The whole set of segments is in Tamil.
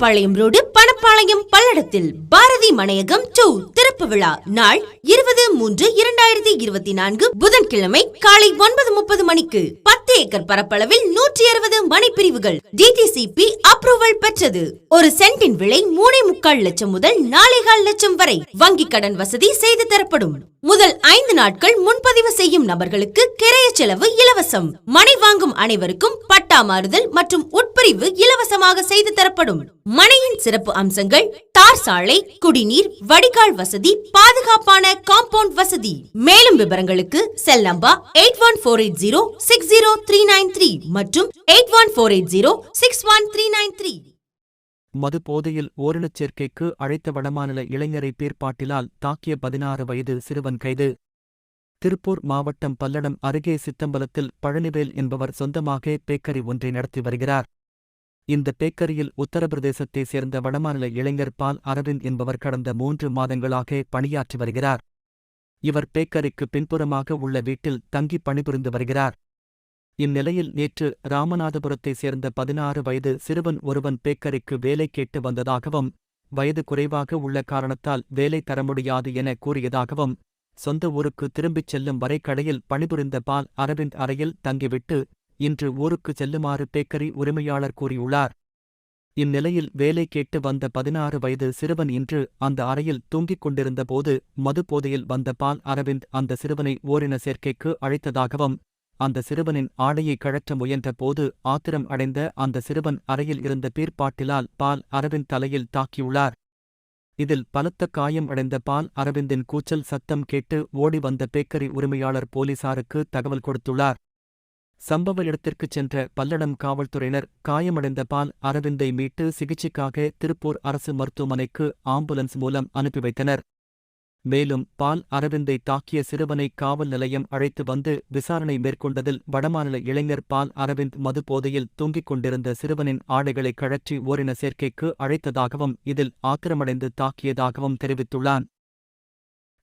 பெத்தாம்பாளையம் ரோடு பணப்பாளையம் பல்லடத்தில் பாரதி மனையகம் டூ திறப்பு விழா நாள் இருபது மூன்று இரண்டாயிரத்தி இருபத்தி நான்கு புதன்கிழமை காலை ஒன்பது முப்பது மணிக்கு. பத்து ஏக்கர் பரப்பளவில் நூற்றி அறுபது மனைப்பிரிவுகள் டிடிசிபி அப்ரூவல் பெற்றது. ஒரு சென்டின் விலை மூணே முக்கால் லட்சம் முதல் நாலேகால் லட்சம் வரை வங்கி கடன் வசதி செய்து தரப்படும். முதல் ஐந்து நாட்கள் முன்பதிவு செய்யும் நபர்களுக்கு கிரைய செலவு இலவசம். மனை வாங்கும் அனைவருக்கும் பட்ட மாறுதல் மற்றும் உட்பிரிவு இலவசமாக செய்து தரப்படும். மனையின் சிறப்பு அம்சங்கள் தார் சாலை குடிநீர் வடிகால் வசதி பாதுகாப்பான காம்பவுண்ட் வசதி. மேலும் விவரங்களுக்கு cell number eight one four eight zero six zero three nine three மற்றும் eight one four eight zero six one three nine three. மது போதையில் ஓரினச் சேர்க்கைக்கு அழைத்த வடமாநில இளைஞரை பேர்பாட்டிலால் தாக்கிய பதினாறு வயது சிறுவன் கைது. திருப்பூர் மாவட்டம் பல்லடம் அருகே சித்தம்பலத்தில் பழனிவேல் என்பவர் சொந்தமாக பேக்கரி ஒன்றை நடத்தி வருகிறார். இந்த பேக்கரியில் உத்தரப்பிரதேசத்தைச் சேர்ந்த வடமாநில இளைஞர் பால் அரவிந்த் என்பவர் கடந்த மூன்று மாதங்களாக பணியாற்றி வருகிறார். இவர் பேக்கரிக்கு பின்புறமாக உள்ள வீட்டில் தங்கி பணிபுரிந்து வருகிறார். இந்நிலையில் நேற்று ராமநாதபுரத்தைச் சேர்ந்த பதினாறு வயது சிறுவன் ஒருவன் பேக்கரிக்கு வேலை கேட்டு வந்ததாகவும் வயது குறைவாக உள்ள காரணத்தால் வேலை தர முடியாது என கூறியதாகவும் சொந்த ஊருக்கு திரும்பிச் செல்லும் வரை கடையில் பணிபுரிந்த பால் அரவிந்த் அறையில் தங்கிவிட்டு இன்று ஊருக்கு செல்லுமாறு பேக்கரி உரிமையாளர் கூறியுள்ளார். இந்நிலையில் வேலை கேட்டு வந்த பதினாறு வயது சிறுவன் இன்று அந்த அறையில் தூங்கிக் கொண்டிருந்தபோது மதுபோதையில் வந்த பால் அரவிந்த் அந்த சிறுவனை ஓரின சேர்க்கைக்கு அழைத்ததாகவும் அந்த சிறுவனின் ஆடையை கழற்ற முயன்றபோது ஆத்திரம் அடைந்த அந்த சிறுவன் அறையில் இருந்த பீர்ப்பாட்டிலால் பால் அரவிந்த் தலையில் தாக்கியுள்ளார். இதில் பலத்த காயம் அடைந்த பால் அரவிந்தின் கூச்சல் சத்தம் கேட்டு ஓடி வந்த பேக்கரி உரிமையாளர் போலீசாருக்கு தகவல் கொடுத்துள்ளார். சம்பவ இடத்திற்குச் சென்ற பல்லடம் காவல்துறையினர் காயமடைந்த பால் அரவிந்தை மீட்டு சிகிச்சைக்காக திருப்பூர் அரசு மருத்துவமனைக்கு ஆம்புலன்ஸ் மூலம் அனுப்பி வைத்தனர். மேலும் பால் அரவிந்தை தாக்கிய சிறுவனை காவல் நிலையம் அழைத்து வந்து விசாரணை மேற்கொண்டதில் வடமாநில இளைஞர் பால் அரவிந்த் மது போதையில் தூங்கிக் கொண்டிருந்த சிறுவனின் ஆடைகளை கழற்றி ஓரின சேர்க்கைக்கு அழைத்ததாகவும் இதில் ஆக்கிரமடைந்து தாக்கியதாகவும் தெரிவித்துள்ளான்.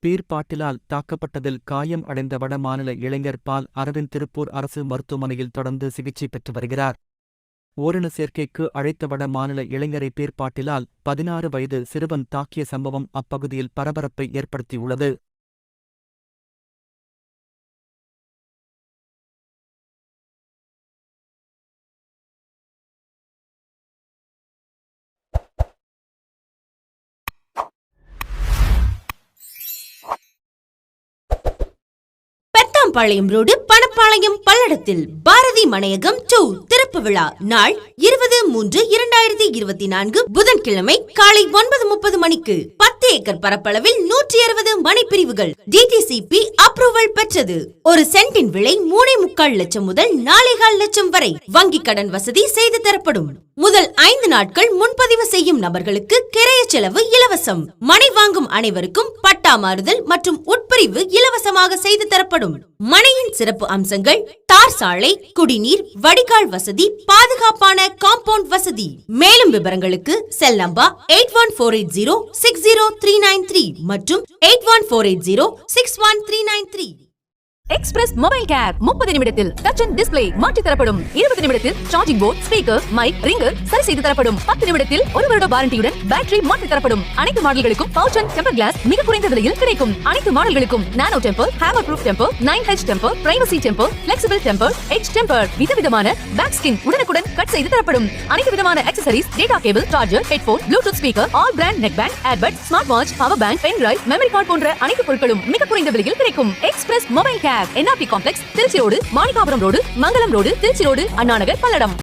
பீர்பாட்டிலால் தாக்கப்பட்டதில் காயம் அடைந்த வடமாநில இளைஞர் பால் அரவிந்த் திருப்பூர் அரசு மருத்துவமனையில் தொடர்ந்து சிகிச்சை பெற்று வருகிறார். ஓரின சேர்க்கைக்கு அழைத்த வட மாநில இளைஞரை பேர்பாட்டிலால் பதினாறு வயது சிறுவன் தாக்கிய சம்பவம் அப்பகுதியில் பரபரப்பை ஏற்படுத்தியுள்ளது. பெத்தாம்பாளையம் ரோடு பணப்பாளையம் பல்லடத்தில் பாரதி மனையகம் டூ திறப்பு விழா நாள் இருபது மூன்று இரண்டாயிரத்தி இருபத்தி நான்கு புதன்கிழமை காலை ஒன்பது முப்பது மணிக்கு பத்து ஏக்கர் பரப்பளவில் நூற்றி அறுபது மனைப்பிரிவுகள் டிடிசிபி அப்ரூவல் பெற்றது. ஒரு சென்டின் விலை மூணே முக்கால் லட்சம் முதல் நாலேகால் லட்சம் வரை வங்கி கடன் வசதி செய்து தரப்படும். முதல் ஐந்து நாட்கள் முன்பதிவு செய்யும் நபர்களுக்கு கிரைய செலவு இலவசம். மனை வாங்கும் அனைவருக்கும் பட்டா மாறுதல் மற்றும் உட்பிரிவு இலவசமாக செய்து தரப்படும். மனையின் சிறப்பு அம்சங்கள் தார் சாலை குடிநீர் வடிகால் வசதி பாதுகாப்பான காம்பவுண்ட் வசதி. மேலும் விவரங்களுக்கு cell number eight one four eight zero six zero three nine three மற்றும் eight one four eight zero six one three nine three. Express mobile care முப்பது நிமிடத்தில் டச் அண்ட் டிஸ்பிளே மாற்றி தரப்படும். இருபது நிமிடத்தில் charging port speaker mic ringer சரி செய்து தரப்படும். பத்து நிமிடத்தில் ஒரு வருட வாரண்டியுடன் பேட்டரி மாற்றி தரப்படும். அனைத்து மாடல்களுக்கும் பவுச் அண்ட் டெம்பர் கிளாஸ் மிக குறைந்த விலையில் கிடைக்கும். அனைத்து மாடல்களுக்கும் nano temper hammer proof temper nine H temper privacy temper flexible temper H temper விதவிதமான பேக் ஸ்கின் உடனுக்குடன் கட் செய்து தரப்படும். அனைத்து விதமான accessories data cable charger headphone bluetooth speaker all brand neck band airbud smart watch power bank pen drive memory card போன்ற அனைத்து பொருட்களும் மிக குறைந்த விலையில் கிடைக்கும். Express mobile care NRB complex Trichy road Manikkapuram road Mangalam road Trichy road Annanagar Palladam.